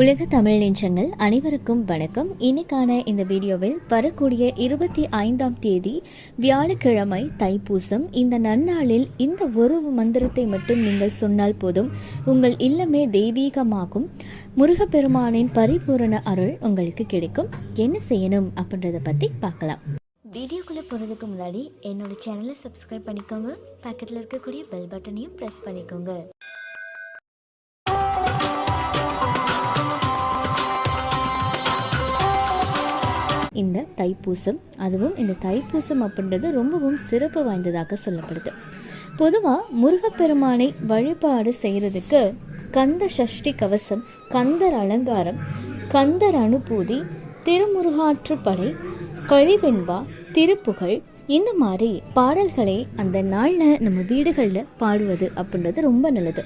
உலக தமிழ் நெஞ்சங்கள் அனைவருக்கும் வணக்கம். இன்னைக்கான இந்த வீடியோவில் வரக்கூடிய இருபத்தி ஐந்தாம் தேதி வியாழக்கிழமை தைப்பூசம். இந்த நன்னாளில் இந்த ஒரு மந்திரத்தை மட்டும் நீங்கள் சொன்னால் போதும். உங்கள் இல்லமே தெய்வீகமாகும். முருகப்பெருமானின் பரிபூரண அருள் உங்களுக்கு கிடைக்கும். என்ன செய்யணும் அப்படின்றத பற்றி பார்க்கலாம். வீடியோக்குள்ளே போகிறதுக்கு முன்னாடி என்னோட சேனலை சப்ஸ்கிரைப் பண்ணிக்கோங்க. பக்கத்தில் இருக்கக்கூடிய பெல் பட்டனையும் ப்ரெஸ் பண்ணிக்கோங்க. இந்த தைப்பூசம். அதுவும் இந்த தைப்பூசம் அப்படின்றது ரொம்பவும் சிறப்பு வாய்ந்ததாக சொல்லப்படுது. பொதுவாக முருகப்பெருமானை வழிபாடு செய்கிறதுக்கு கந்த சஷ்டி கவசம் கந்தர் அலங்காரம் கந்தர் அனுபூதி திருமுருகாற்றுப்படை கழிவெண்பா திருப்புகழ் இந்த மாதிரி பாடல்களை அந்த நாளில் நம்ம வீடுகளில் பாடுவது அப்படின்றது ரொம்ப நல்லது.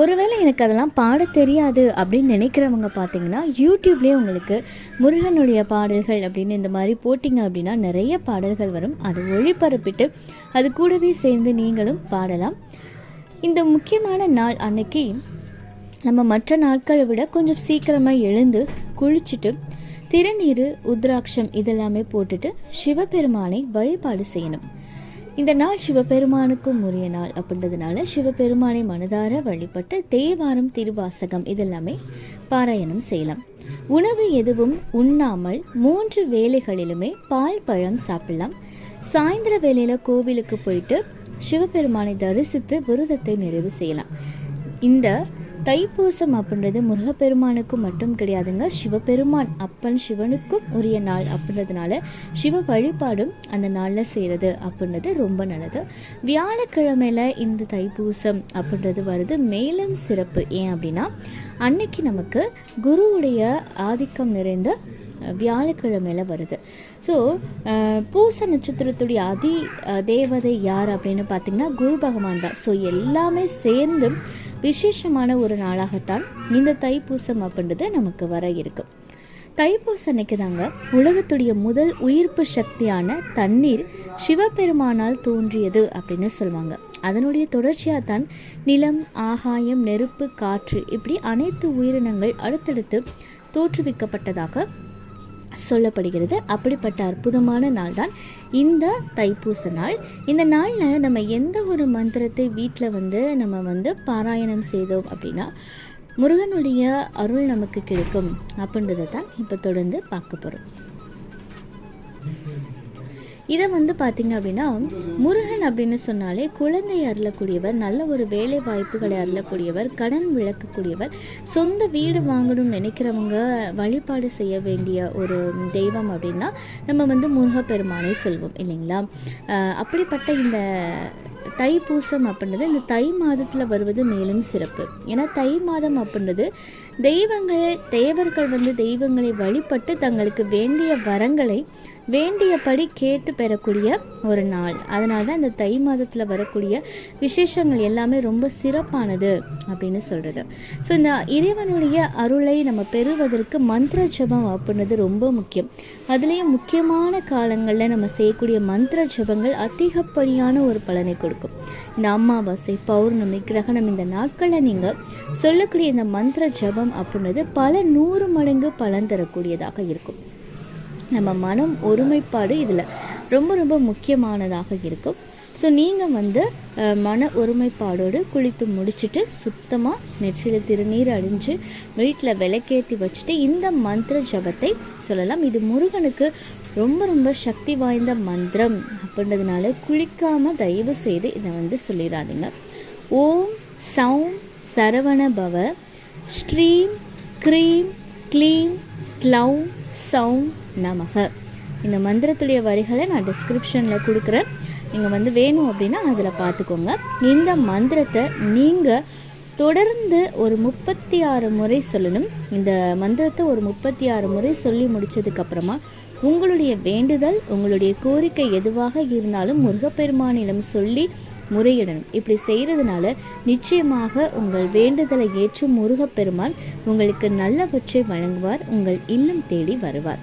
ஒருவேளை எனக்கு அதெல்லாம் பாட தெரியாது அப்படின்னு நினைக்கிறவங்க பார்த்தீங்கன்னா யூடியூப்லேயே உங்களுக்கு முருகனுடைய பாடல்கள் அப்படின்னு இந்த மாதிரி போட்டிங்க அப்படின்னா நிறைய பாடல்கள் வரும். அதை ஒளிபரப்பிட்டு அது கூடவே சேர்ந்து நீங்களும் பாடலாம். இந்த முக்கியமான நாள் அன்னைக்கு நம்ம மற்ற நாட்களை விட கொஞ்சம் சீக்கிரமாக எழுந்து குளிச்சுட்டு திருநீர் உத்ராட்சம் இதெல்லாமே போட்டுட்டு சிவபெருமானை வழிபாடு செய்யணும். இந்த நாள் சிவபெருமானுக்கும் உரிய நாள் அப்படின்றதுனால சிவபெருமானை மனதார வழிபட்டு தேவாரம் திருவாசகம் இதெல்லாமே பாராயணம் செய்யலாம். உணவு எதுவும் உண்ணாமல் மூன்று வேலைகளிலுமே பால் பழம் சாப்பிடலாம். சாயந்தர வேளையில் கோவிலுக்கு போயிட்டு சிவபெருமானை தரிசித்து விரதத்தை நிறைவு செய்யலாம். இந்த தைப்பூசம் அப்படின்றது முருகப்பெருமானுக்கும் மட்டும் கிடையாதுங்க. சிவபெருமான் அப்பன் சிவனுக்கும் உரிய நாள் அப்படின்றதுனால சிவ வழிபாடும் அந்த நாளில் செய்கிறது அப்படின்றது ரொம்ப நல்லது. வியாழக்கிழமையில் இந்த தைப்பூசம் அப்படின்றது வருது. மேலும் சிறப்பு. ஏன் அப்படின்னா அன்னைக்கு நமக்கு குருவுடைய ஆதிக்கம் நிறைந்த வியாழக்கிழமையில் வருது. ஸோ பூச நட்சத்திரத்துடைய அதி தேவதை யார் அப்படின்னு பார்த்தீங்கன்னா குரு பகவான் தான். ஸோ எல்லாமே சேர்ந்து விசேஷமான ஒரு நாளாகத்தான் இந்த தைப்பூசம் அப்படின்றது நமக்கு வர இருக்கும் தைப்பூச அன்னைக்கு தாங்க உலகத்துடைய முதல் உயிர்ப்பு சக்தியான தண்ணீர் சிவபெருமானால் தோன்றியது அப்படின்னு சொல்லுவாங்க. அதனுடைய தொடர்ச்சியாக தான் நிலம் ஆகாயம் நெருப்பு காற்று இப்படி அனைத்து உயிரினங்கள் அடுத்தடுத்து தோற்றுவிக்கப்பட்டதாக சொல்லப்படுகிறது. அப்படிப்பட்ட அற்புதமான நாள் தான் இந்த தைப்பூச நாள். இந்த நாளில் நம்ம எந்த ஒரு மந்திரத்தை வீட்டில் வந்து நம்ம வந்து பாராயணம் செய்தோம் அப்படின்னா முருகனுடைய அருள் நமக்கு கிடைக்கும் அப்படின்றத தான் இப்போ தொடர்ந்து பார்க்க போகிறோம் இதை வந்து பார்த்திங்க அப்படின்னா முருகன் அப்படின்னு சொன்னாலே குழந்தை அருளக்கூடியவர் நல்ல ஒரு வேலை வாய்ப்புகளை அருளக்கூடியவர் கடன் விளக்கக்கூடியவர் சொந்த வீடு வாங்கணும்னு நினைக்கிறவங்க வழிபாடு செய்ய வேண்டிய ஒரு தெய்வம் அப்படின்னா நம்ம வந்து முருகப்பெருமானை சொல்வோம் இல்லைங்களா? அப்படிப்பட்ட இந்த தை பூசம் அப்படின்றது இந்த தை மாதத்தில் வருவது மேலும் சிறப்பு. ஏன்னா தை மாதம் அப்படின்றது தெய்வங்கள் தேவர்கள் வந்து தெய்வங்களை வழிபட்டு தங்களுக்கு வேண்டிய வரங்களை வேண்டியபடி கேட்டு பெறக்கூடிய ஒரு நாள். அதனால தான் இந்த தை மாதத்தில் வரக்கூடிய விசேஷங்கள் எல்லாமே ரொம்ப சிறப்பானது அப்படின்னு சொல்கிறது ஸோ இந்த இறைவனுடைய அருளை நம்ம பெறுவதற்கு மந்திர ஜபம் அப்படின்றது ரொம்ப முக்கியம். அதுலேயும் முக்கியமான காலங்களில் நம்ம செய்யக்கூடிய மந்திர ஜபங்கள் அதிகப்படியான ஒரு பலனை கொடுக்கும். இந்த அமாவாசை பௌர்ணமி கிரகணம் இந்த நாட்களில் நீங்கள் சொல்லக்கூடிய இந்த மந்திர ஜபம் அப்படின்றது பல நூறு மடங்கு பலன் தரக்கூடியதாக இருக்கும். நம்ம மனம் ஒருமைப்பாடு இதில் ரொம்ப ரொம்ப முக்கியமானதாக இருக்கும். ஸோ நீங்கள் வந்து மன ஒருமைப்பாடோடு குளித்து முடிச்சுட்டு சுத்தமாக நெற்றியில் திருநீர் அழிஞ்சு வீட்டில் விளக்கேற்றி வச்சுட்டு இந்த மந்திர ஜபத்தை சொல்லலாம். இது முருகனுக்கு ரொம்ப ரொம்ப சக்தி வாய்ந்த மந்திரம் அப்படின்றதுனால குளிக்காமல் தயவு செய்து இதை வந்து சொல்லிடாதீங்க. ஓம் சௌம் சரவண பவ ஸ்ட்ரீம் க்ரீம் க்ளீம் க்ளௌம் சௌம் நமக. இந்த மந்திரத்துடைய வரிகளை நான் டிஸ்கிரிப்ஷனில் கொடுக்குறேன். நீங்கள் வந்து வேணும் அப்படின்னா அதில் பார்த்துக்கோங்க இந்த மந்திரத்தை நீங்கள் தொடர்ந்து ஒரு முப்பத்தி ஆறு முறை சொல்லணும். இந்த மந்திரத்தை ஒரு முப்பத்தி ஆறு முறை சொல்லி முடித்ததுக்கப்புறமா உங்களுடைய வேண்டுதல் உங்களுடைய கோரிக்கை எதுவாக இருந்தாலும் முருகப்பெருமானிடம் சொல்லி முறையிடணும். இப்படி செய்கிறதுனால நிச்சயமாக உங்கள் வேண்டுதலை ஏற்று முருகப்பெருமான் உங்களுக்கு நல்லவற்றை வழங்குவார் உங்கள் இல்லம் தேடி வருவார்.